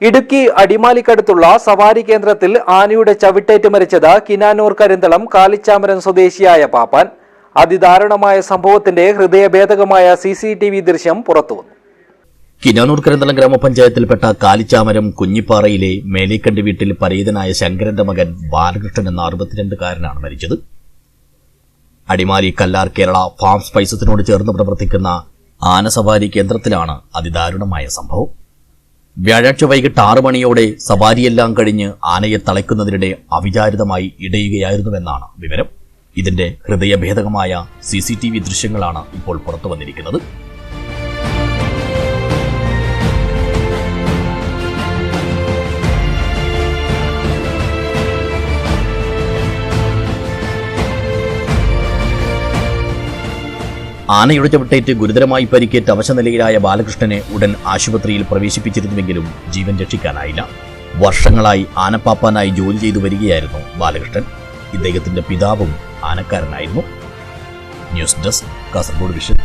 ഇടുക്കി അടിമാലിക്കടുത്തുള്ള സവാരി കേന്ദ്രത്തിൽ ആനയുടെ ചവിട്ടേറ്റ് മരിച്ചത് കിനാനൂർ കരിന്തളം കാലിച്ചാമരം സ്വദേശിയായ പാപ്പാൻ. അതിദാരുണമായ സംഭവത്തിന്റെ ഹൃദയഭേദകമായ സി സി ടി വി ദൃശ്യം പുറത്തുവന്നു. കിനാനൂർ കരിന്തളം ഗ്രാമപഞ്ചായത്തിൽപ്പെട്ട കാലിച്ചാമരം കുഞ്ഞിപ്പാറയിലെ മേലേക്കണ്ടി വീട്ടിൽ പരീതനായ ശങ്കരന്റെ മകൻ ബാലകൃഷ്ണൻ എന്ന അറുപത്തിരണ്ടുകാരനാണ് മരിച്ചത്. അടിമാലി കല്ലാർ കേരള ഫാം സ്പൈസസിനോട് ചേർന്ന് പ്രവർത്തിക്കുന്ന ആന സവാരി കേന്ദ്രത്തിലാണ് അതിദാരുണമായ സംഭവം. വ്യാഴാഴ്ച വൈകിട്ട് ആറു മണിയോടെ സവാരിയെല്ലാം കഴിഞ്ഞ് ആനയെ തളയ്ക്കുന്നതിനിടെ അവിചാരിതമായി ഇടയുകയായിരുന്നുവെന്നാണ് വിവരം. ഇതിന്റെ ഹൃദയഭേദകമായ സി സി ടി വി ദൃശ്യങ്ങളാണ് ഇപ്പോൾ പുറത്തു വന്നിരിക്കുന്നത് ആനയുടെ ചവിട്ടേറ്റ് ഗുരുതരമായി പരിക്കേറ്റ് അവശനിലയിലായ ബാലകൃഷ്ണനെ ഉടൻ ആശുപത്രിയിൽ പ്രവേശിപ്പിച്ചിരുന്നുവെങ്കിലും ജീവൻ രക്ഷിക്കാനായില്ല. വർഷങ്ങളായി ആനപ്പാപ്പാനായി ജോലി ചെയ്തു വരികയായിരുന്നു ബാലകൃഷ്ണൻ. ഇദ്ദേഹത്തിന്റെ പിതാവും ആനക്കാരനായിരുന്നു. News desk Kasaragod vision.